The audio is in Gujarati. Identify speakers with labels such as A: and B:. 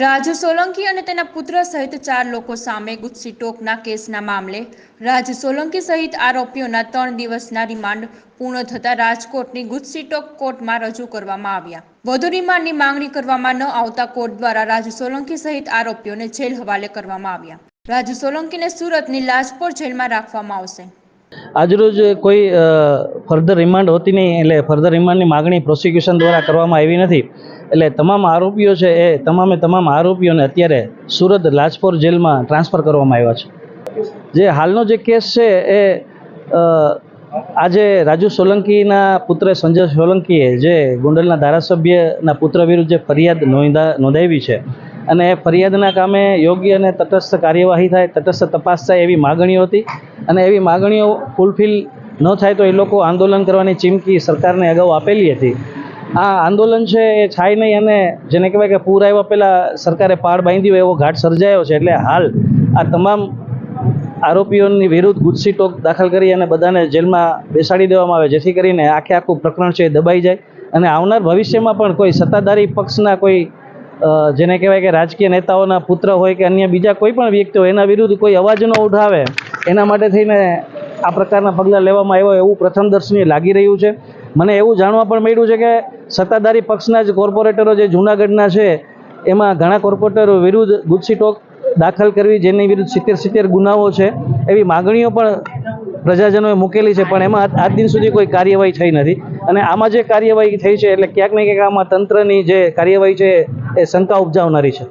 A: રાજુ સોલંકી અને તેના પુત્ર સહિત ચાર લોકો સામે ગુસ્સી ટોકના કેસના મામલે રાજુ સોલંકી સહિત આરોપીઓના ત્રણ દિવસના રિમાન્ડ પૂર્ણ થતા રાજકોટની ગુસ્સી ટોક કોર્ટમાં રજૂ કરવામાં આવ્યા. વધુ રિમાન્ડની માંગણી કરવામાં ન આવતા કોર્ટ દ્વારા રાજુ સોલંકી સહિત આરોપીઓને જેલ હવાલે કરવામાં આવ્યા. રાજુ સોલંકીને સુરતની લાજપોર જેલમાં રાખવામાં આવશે.
B: આજરોજ કોઈ ફર્ધર રિમાન્ડ હોતી નહીં, એટલે ફર્ધર રિમાન્ડની માગણી પ્રોસિક્યુશન દ્વારા કરવામાં આવી નથી. એટલે તમામ આરોપીઓ છે એ, તમામે તમામ આરોપીઓને અત્યારે સુરત લાજપોર જેલમાં ટ્રાન્સફર કરવામાં આવ્યા છે. જે હાલનો જે કેસ છે એ આજે રાજુ સોલંકીના પુત્ર સંજય સોલંકીએ જે ગોંડલના ધારાસભ્યના પુત્ર વિરુદ્ધ જે ફરિયાદ નોંધા, નોંધાવી છે અને ફરિયાદના કામે યોગ્ય અને તટસ્થ કાર્યવાહી થાય, તટસ્થ તપાસ થાય એવી માગણીઓ હતી. અને એવી માગણીઓ ફૂલફિલ ન થાય તો એ લોકો આંદોલન કરવાની ચીમકી સરકારને અગાઉ આપેલી હતી. આ આંદોલન છે એ છાય નહીં અને જેને કહેવાય કે પૂર આવ્યા પહેલાં સરકારે પાડ બાંધ્યો એવો ઘાટ સર્જાયો છે એટલે હાલ આ તમામ આરોપીઓની વિરુદ્ધ ગુસ્સી ટોક દાખલ કરી અને બધાને જેલમાં બેસાડી દેવામાં આવે, જેથી કરીને આખે આખું પ્રકરણ છે એ દબાઈ જાય. અને આવનાર ભવિષ્યમાં પણ કોઈ સત્તાધારી પક્ષના કોઈ જેને કહેવાય કે રાજકીય નેતાઓના પુત્ર હોય કે અન્ય બીજા કોઈ પણ વ્યક્તિ હોય, એના વિરુદ્ધ કોઈ અવાજ ન ઉઠાવે, એના માટે થઈને આ પ્રકારના પગલાં લેવામાં આવ્યો એવું પ્રથમ દર્શનીય લાગી રહ્યું છે. મને એવું જાણવા પણ મળ્યું છે કે સત્તાધારી પક્ષના જ કોર્પોરેટરો જે જૂનાગઢના છે, એમાં ઘણા કોર્પોરેટરો વિરુદ્ધ ગુસ્સી ટોક દાખલ કરવી, જેની વિરુદ્ધ સિત્તેર સિત્તેર ગુનાઓ છે, એવી માગણીઓ પણ પ્રજાજનોએ મૂકેલી છે, પણ એમાં આજ દિન સુધી કોઈ કાર્યવાહી થઈ નથી. અને આમાં જે કાર્યવાહી થઈ છે, એટલે ક્યાંક ને ક્યાંક આમાં તંત્રની જે કાર્યવાહી છે, એ શંકા ઉપજાવનારી છે.